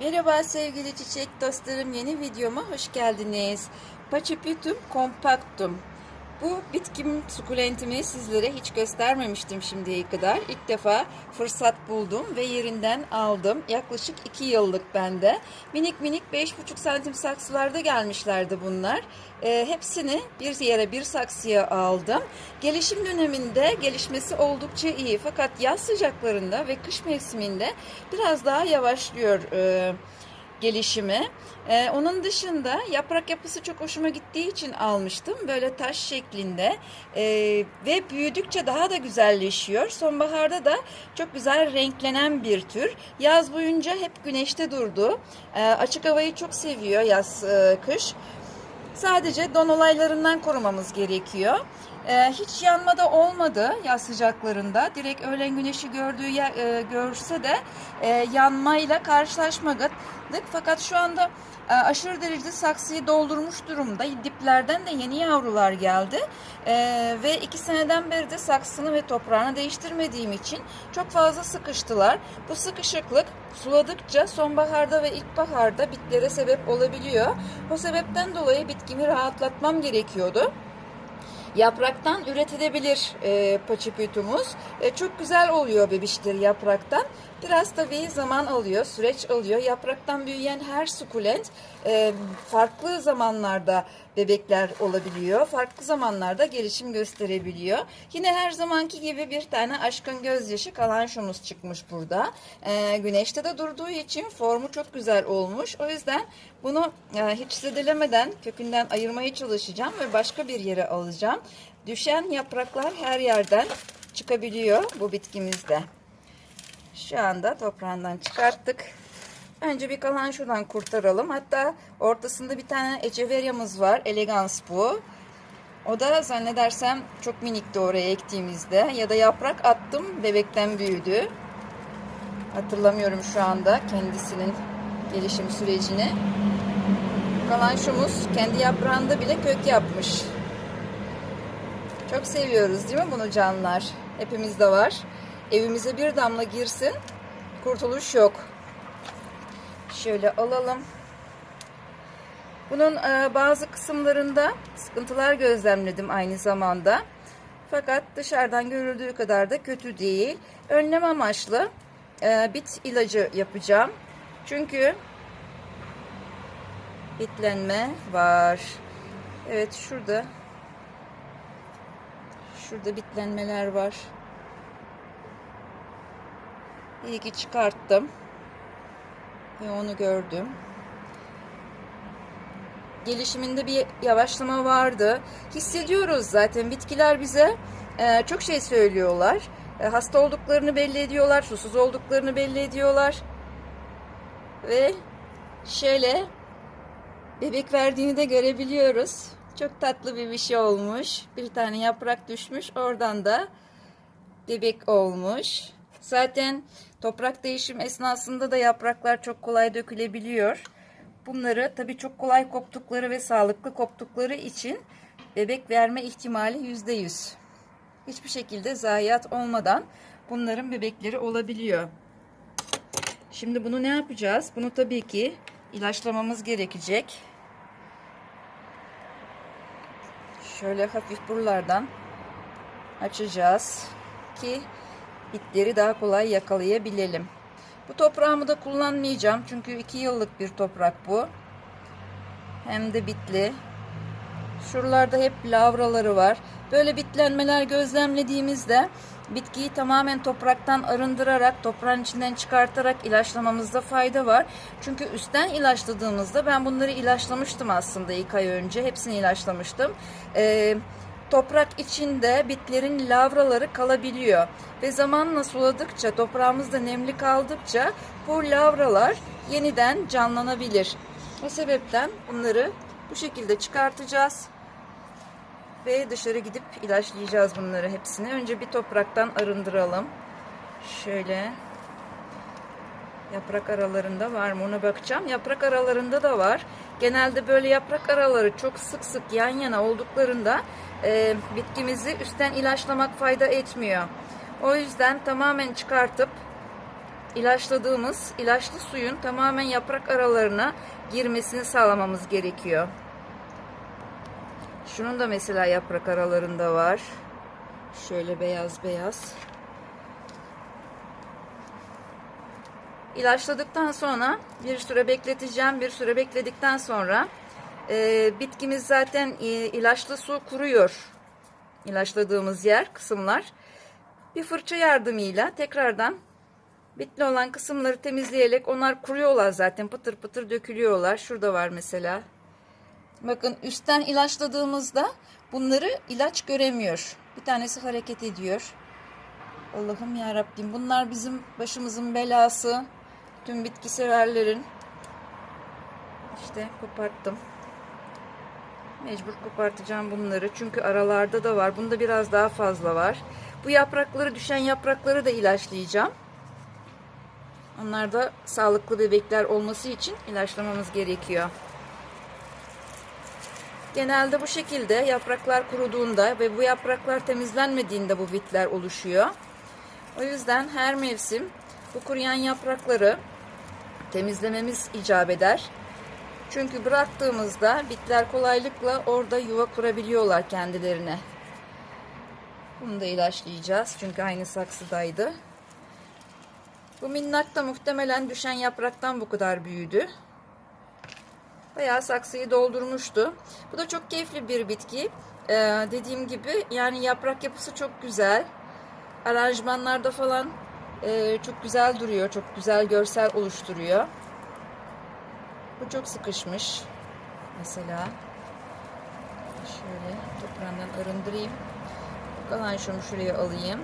Merhaba sevgili çiçek dostlarım yeni videoma hoş geldiniz. Pachypitum compactum. Bu bitkim sukulentimi sizlere hiç göstermemiştim şimdiye kadar. İlk defa fırsat buldum ve yerinden aldım. Yaklaşık 2 yıllık bende. Minik minik 5,5 santim saksılarda gelmişlerdi bunlar. Ee, hepsini bir yere bir saksıya aldım. Gelişim döneminde gelişmesi oldukça iyi. Fakat yaz sıcaklarında ve kış mevsiminde biraz daha yavaşlıyor e, gelişimi. Ee, onun dışında yaprak yapısı çok hoşuma gittiği için almıştım. Böyle taş şeklinde Ee, ve büyüdükçe daha da güzelleşiyor. Sonbaharda da çok güzel renklenen bir tür. Yaz boyunca hep güneşte durdu. Ee, açık havayı çok seviyor yaz e, kış. Sadece don olaylarından korumamız gerekiyor. Ee, hiç yanma da olmadı yaz sıcaklarında. Direkt öğlen güneşi gördüğü yer, e, görse de e, yanmayla karşılaşmadık. Fakat şu anda e, aşırı derecede saksıyı doldurmuş durumda. Diplerden de yeni yavrular geldi. E, ve iki seneden beri de saksını ve toprağını değiştirmediğim için çok fazla sıkıştılar. Bu sıkışıklık suladıkça sonbaharda ve ilkbaharda bitlere sebep olabiliyor. O sebepten dolayı bitkimi rahatlatmam gerekiyordu. Yapraktan üretilebilir e, paçipütümüz. E, çok güzel oluyor bebişleri yapraktan. Biraz tabii zaman alıyor, süreç alıyor. Yapraktan büyüyen her sukulent e, farklı zamanlarda bebekler olabiliyor. Farklı zamanlarda gelişim gösterebiliyor. Yine her zamanki gibi bir tane aşkın gözyaşı kalanşomuz çıkmış burada. E, güneşte de durduğu için formu çok güzel olmuş. O yüzden bunu e, hiç zedelemeden kökünden ayırmaya çalışacağım ve başka bir yere alacağım. Düşen yapraklar her yerden çıkabiliyor bu bitkimizde. Şu anda toprağından çıkarttık. Önce bir kalan şuradan kurtaralım. Hatta ortasında bir tane eceveryamız var. Elegans bu. O da zannedersem çok minikti oraya ektiğimizde. Ya da yaprak attım bebekten büyüdü. Hatırlamıyorum şu anda kendisinin gelişim sürecini. Kalanşomuz kendi yaprağında bile kök yapmış. Çok seviyoruz değil mi bunu canlar? Hepimizde var. Evimize bir damla girsin. Kurtuluş yok. Şöyle alalım. Bunun e, bazı kısımlarında sıkıntılar gözlemledim aynı zamanda. Fakat dışarıdan görüldüğü kadar da kötü değil. Önlem amaçlı e, bit ilacı yapacağım. Çünkü bitlenme var. Evet şurada şurada bitlenmeler var. İyi ki çıkarttım. Ve onu gördüm. Gelişiminde bir yavaşlama vardı. Hissediyoruz zaten. Bitkiler bize e, çok şey söylüyorlar. E, hasta olduklarını belli ediyorlar. Susuz olduklarını belli ediyorlar. Ve şöyle bebek verdiğini de görebiliyoruz. Çok tatlı bir bir şey olmuş. Bir tane yaprak düşmüş. Oradan da bebek olmuş. Zaten toprak değişim esnasında da yapraklar çok kolay dökülebiliyor. Bunları tabii çok kolay koptukları ve sağlıklı koptukları için bebek verme ihtimali %100. Hiçbir şekilde zayiat olmadan bunların bebekleri olabiliyor. Şimdi bunu ne yapacağız? Bunu tabii ki ilaçlamamız gerekecek. Şöyle hafif buralardan açacağız ki bitleri daha kolay yakalayabilelim. Bu toprağımı da kullanmayacağım. Çünkü 2 yıllık bir toprak bu. Hem de bitli. Şuralarda hep lavraları var. Böyle bitlenmeler gözlemlediğimizde bitkiyi tamamen topraktan arındırarak, toprağın içinden çıkartarak ilaçlamamızda fayda var. Çünkü üstten ilaçladığımızda ben bunları ilaçlamıştım aslında ilk ay önce. Hepsini ilaçlamıştım. Ee, toprak içinde bitlerin lavraları kalabiliyor. Ve zamanla suladıkça, toprağımızda nemli kaldıkça bu lavralar yeniden canlanabilir. O sebepten bunları bu şekilde çıkartacağız. Ve dışarı gidip ilaçlayacağız bunları hepsini. Önce bir topraktan arındıralım. Şöyle yaprak aralarında var mı ona bakacağım. Yaprak aralarında da var. Genelde böyle yaprak araları çok sık sık yan yana olduklarında e, bitkimizi üstten ilaçlamak fayda etmiyor. O yüzden tamamen çıkartıp ilaçladığımız ilaçlı suyun tamamen yaprak aralarına girmesini sağlamamız gerekiyor. Şunun da mesela yaprak aralarında var. Şöyle beyaz beyaz. İlaçladıktan sonra bir süre bekleteceğim. Bir süre bekledikten sonra e, bitkimiz zaten e, ilaçlı su kuruyor. İlaçladığımız yer, kısımlar. Bir fırça yardımıyla tekrardan bitli olan kısımları temizleyerek onlar kuruyorlar zaten. Pıtır pıtır dökülüyorlar. Şurada var mesela. Bakın üstten ilaçladığımızda bunları ilaç göremiyor. Bir tanesi hareket ediyor. Allah'ım ya Rabbim bunlar bizim başımızın belası. Tüm bitki severlerin. İşte koparttım. Mecbur kopartacağım bunları. Çünkü aralarda da var. Bunda biraz daha fazla var. Bu yaprakları düşen yaprakları da ilaçlayacağım. Onlar da sağlıklı bebekler olması için ilaçlamamız gerekiyor. Genelde bu şekilde yapraklar kuruduğunda ve bu yapraklar temizlenmediğinde bu bitler oluşuyor. O yüzden her mevsim bu kuruyan yaprakları temizlememiz icap eder. Çünkü bıraktığımızda bitler kolaylıkla orada yuva kurabiliyorlar kendilerine. Bunu da ilaçlayacağız çünkü aynı saksıdaydı. Bu minnak da muhtemelen düşen yapraktan bu kadar büyüdü. Bayağı saksıyı doldurmuştu. Bu da çok keyifli bir bitki. Ee, dediğim gibi yani yaprak yapısı çok güzel. Aranjmanlarda falan e, çok güzel duruyor. Çok güzel görsel oluşturuyor. Bu çok sıkışmış. Mesela şöyle toprağından arındırayım. Kalan şunu şuraya alayım.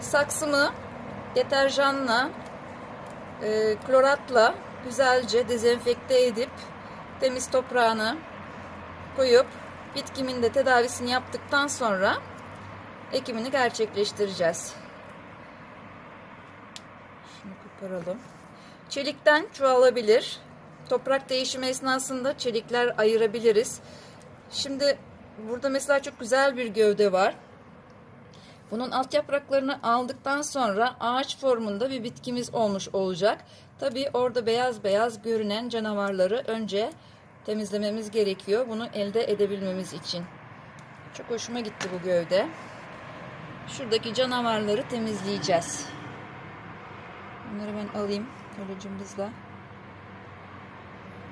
Saksımı deterjanla e, kloratla güzelce dezenfekte edip temiz toprağını koyup bitkimin de tedavisini yaptıktan sonra ekimini gerçekleştireceğiz. Şunu koparalım. Çelikten çoğalabilir. Toprak değişimi esnasında çelikler ayırabiliriz. Şimdi burada mesela çok güzel bir gövde var. Bunun alt yapraklarını aldıktan sonra ağaç formunda bir bitkimiz olmuş olacak. Tabi orada beyaz beyaz görünen canavarları önce temizlememiz gerekiyor. Bunu elde edebilmemiz için. Çok hoşuma gitti bu gövde. Şuradaki canavarları temizleyeceğiz. Bunları ben alayım. Böyle cımbızla.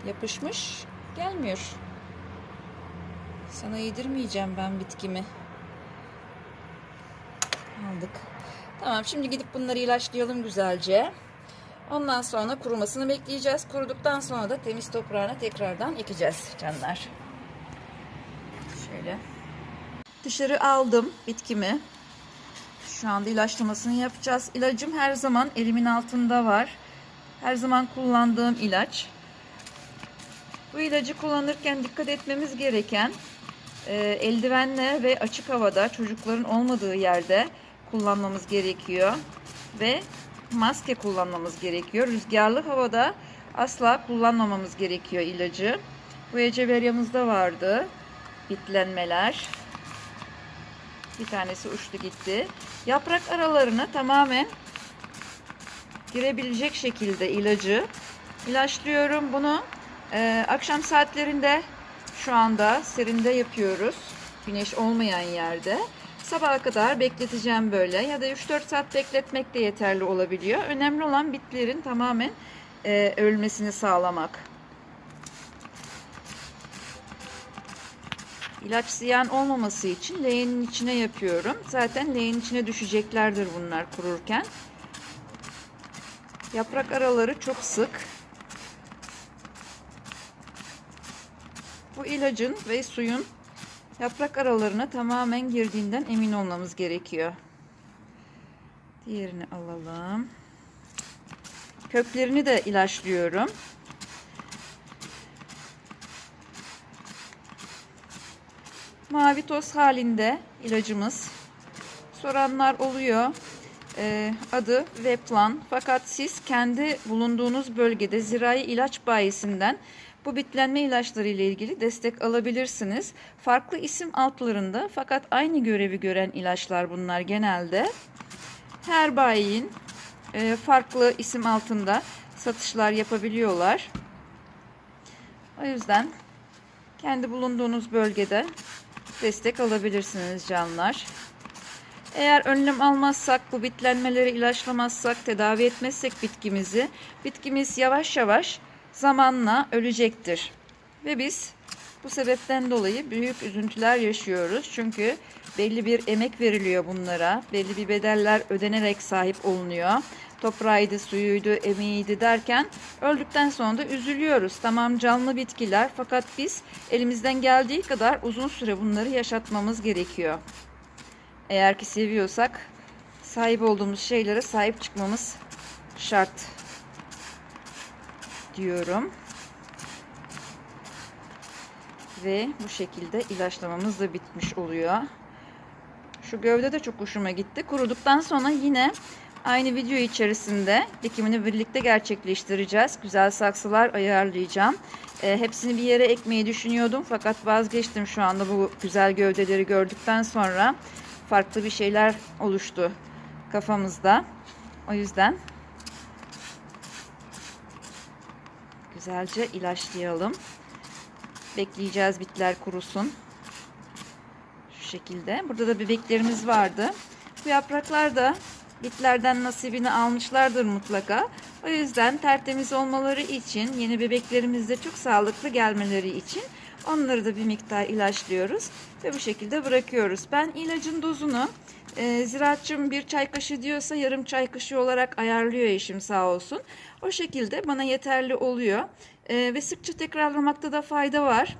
Yapışmış. Gelmiyor. Sana yedirmeyeceğim ben bitkimi. Aldık. Tamam şimdi gidip bunları ilaçlayalım güzelce. Ondan sonra kurumasını bekleyeceğiz. Kuruduktan sonra da temiz toprağına tekrardan ekeceğiz canlar. Şöyle. Dışarı aldım bitkimi. Şu anda ilaçlamasını yapacağız. İlacım her zaman elimin altında var. Her zaman kullandığım ilaç. Bu ilacı kullanırken dikkat etmemiz gereken e, eldivenle ve açık havada çocukların olmadığı yerde kullanmamız gerekiyor. Ve maske kullanmamız gerekiyor. Rüzgarlı havada asla kullanmamamız gerekiyor ilacı. Bu eceveryamızda vardı. Bitlenmeler. Bir tanesi uçtu gitti. Yaprak aralarına tamamen girebilecek şekilde ilacı ilaçlıyorum. Bunu e, akşam saatlerinde şu anda serinde yapıyoruz. Güneş olmayan yerde. Sabaha kadar bekleteceğim böyle ya da 3-4 saat bekletmek de yeterli olabiliyor. Önemli olan bitlerin tamamen e, ölmesini sağlamak. İlaç ziyan olmaması için leğenin içine yapıyorum. Zaten leğenin içine düşeceklerdir bunlar kururken. Yaprak araları çok sık. Bu ilacın ve suyun yaprak aralarına tamamen girdiğinden emin olmamız gerekiyor. Diğerini alalım. Köklerini de ilaçlıyorum. Mavi toz halinde ilacımız. Soranlar oluyor. Ee, adı Veplan. Fakat siz kendi bulunduğunuz bölgede zirai ilaç bayisinden bu bitlenme ilaçları ile ilgili destek alabilirsiniz. Farklı isim altlarında fakat aynı görevi gören ilaçlar bunlar genelde. Her bayin e, farklı isim altında satışlar yapabiliyorlar. O yüzden kendi bulunduğunuz bölgede destek alabilirsiniz canlar. Eğer önlem almazsak, bu bitlenmeleri ilaçlamazsak, tedavi etmezsek bitkimizi, bitkimiz yavaş yavaş zamanla ölecektir. Ve biz bu sebepten dolayı büyük üzüntüler yaşıyoruz. Çünkü belli bir emek veriliyor bunlara. Belli bir bedeller ödenerek sahip olunuyor. Toprağıydı, suyuydu, emeğiydi derken öldükten sonra da üzülüyoruz. Tamam canlı bitkiler fakat biz elimizden geldiği kadar uzun süre bunları yaşatmamız gerekiyor. Eğer ki seviyorsak sahip olduğumuz şeylere sahip çıkmamız şart diyorum. Ve bu şekilde ilaçlamamız da bitmiş oluyor. Şu gövde de çok hoşuma gitti. Kuruduktan sonra yine aynı video içerisinde dikimini birlikte gerçekleştireceğiz. Güzel saksılar ayarlayacağım. E, hepsini bir yere ekmeyi düşünüyordum fakat vazgeçtim şu anda bu güzel gövdeleri gördükten sonra farklı bir şeyler oluştu kafamızda. O yüzden güzelce ilaçlayalım. Bekleyeceğiz bitler kurusun. Şu şekilde. Burada da bebeklerimiz vardı. Bu yapraklar da bitlerden nasibini almışlardır mutlaka. O yüzden tertemiz olmaları için, yeni bebeklerimizde çok sağlıklı gelmeleri için onları da bir miktar ilaçlıyoruz ve bu şekilde bırakıyoruz. Ben ilacın dozunu e, ziraatçım bir çay kaşığı diyorsa yarım çay kaşığı olarak ayarlıyor eşim sağ olsun. O şekilde bana yeterli oluyor e, ve sıkça tekrarlamakta da fayda var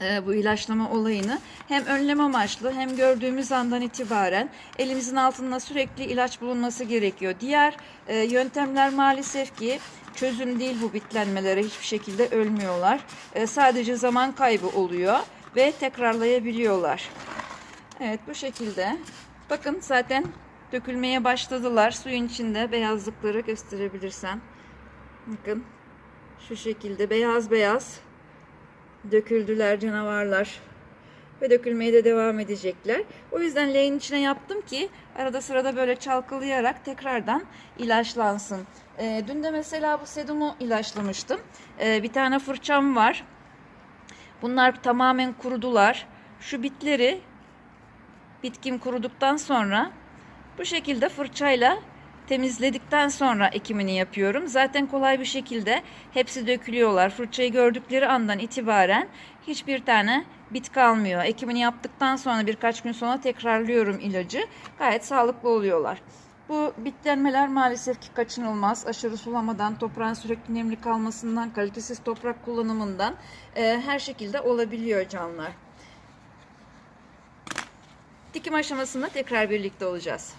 bu ilaçlama olayını hem önlem amaçlı hem gördüğümüz andan itibaren elimizin altında sürekli ilaç bulunması gerekiyor. Diğer e, yöntemler maalesef ki çözüm değil bu bitlenmelere hiçbir şekilde ölmüyorlar. E, sadece zaman kaybı oluyor ve tekrarlayabiliyorlar. Evet bu şekilde. Bakın zaten dökülmeye başladılar. Suyun içinde beyazlıkları gösterebilirsem. Bakın şu şekilde beyaz beyaz döküldüler canavarlar ve dökülmeye de devam edecekler. O yüzden leğenin içine yaptım ki arada sırada böyle çalkalayarak tekrardan ilaçlansın. E, dün de mesela bu sedumu ilaçlamıştım. E, bir tane fırçam var. Bunlar tamamen kurudular. Şu bitleri bitkim kuruduktan sonra bu şekilde fırçayla temizledikten sonra ekimini yapıyorum. Zaten kolay bir şekilde hepsi dökülüyorlar. Fırçayı gördükleri andan itibaren hiçbir tane bit kalmıyor. Ekimini yaptıktan sonra birkaç gün sonra tekrarlıyorum ilacı. Gayet sağlıklı oluyorlar. Bu bitlenmeler maalesef ki kaçınılmaz. Aşırı sulamadan, toprağın sürekli nemli kalmasından, kalitesiz toprak kullanımından e, her şekilde olabiliyor canlılar. Dikim aşamasında tekrar birlikte olacağız.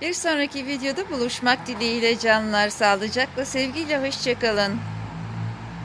Bir sonraki videoda buluşmak dileğiyle canlılar sağlıcakla sevgiyle hoşçakalın.